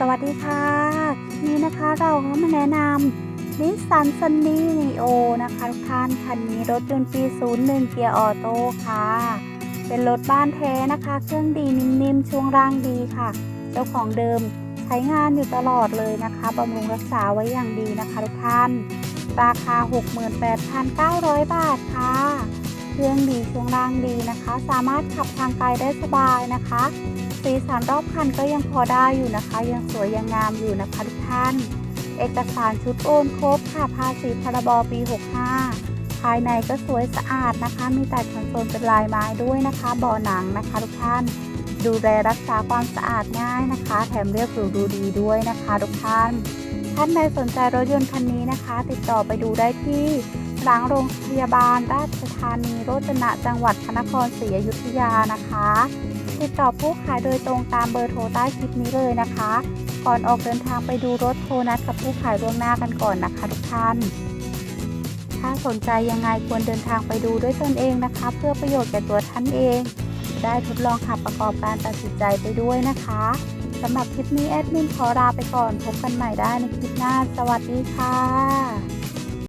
สวัสดีค่ะ นี้นะคะเราก็มาแนะนำนิสสันซันนี่นีโอนะคะทุกท่านคันนี้รถยนต์ปี 01 เกียร์ออโต้ค่ะ เป็นรถบ้านแท้นะคะ เครื่องดีนิ่มๆ ช่วงร่างดีค่ะ เจ้าของเดิมใช้งานอยู่ตลอดเลยนะคะบำรุงรักษาไว้อย่างดีนะคะทุกท่าน ราคา 68,900 บาทค่ะ เครื่องดีช่วงล่างดีนะคะ สามารถขับทางไกลได้สบายนะคะ สีสันรอบคันก็ยังพอได้อยู่นะคะ ยังสวยยังงามอยู่นะคะทุกท่าน เอกสารชุดโอนครบค่ะภาษีพรบปี 65 ภายในก็สวยสะอาดนะคะ มีแต่คอนโซลเป็นลายไม้ด้วยนะคะบาะหนังนะคะทุกท่าน ดูแลรักษาความสะอาดง่ายนะคะ แถมเรียบหรูดูดีด้วยนะคะทุกท่าน ท่านใดสนใจรถยนต์คันนี้นะคะ ติดต่อไปดูได้ที่ หลังโรงพยาบาลราชธานีโรจนะจังหวัดพระนครศรีอยุธยานะคะ ติดต่อผู้ขายโดยตรงตามเบอร์โทรใต้คลิปนี้เลยนะคะ ก่อนออกเดินทางไปดูรถโทรนัดกับผู้ขายล่วงหน้ากันก่อนนะคะทุกท่าน ถ้าสนใจยังไงควรเดินทางไปดูด้วยตนเองนะคะ เพื่อประโยชน์แก่ตัวท่านเอง ได้ทดลองขับประกอบการตัดสินใจไปด้วยนะคะสำหรับคลิปนี้แอดมินขอลาไปก่อนพบกันใหม่ได้ในคลิปหน้า สวัสดีค่ะ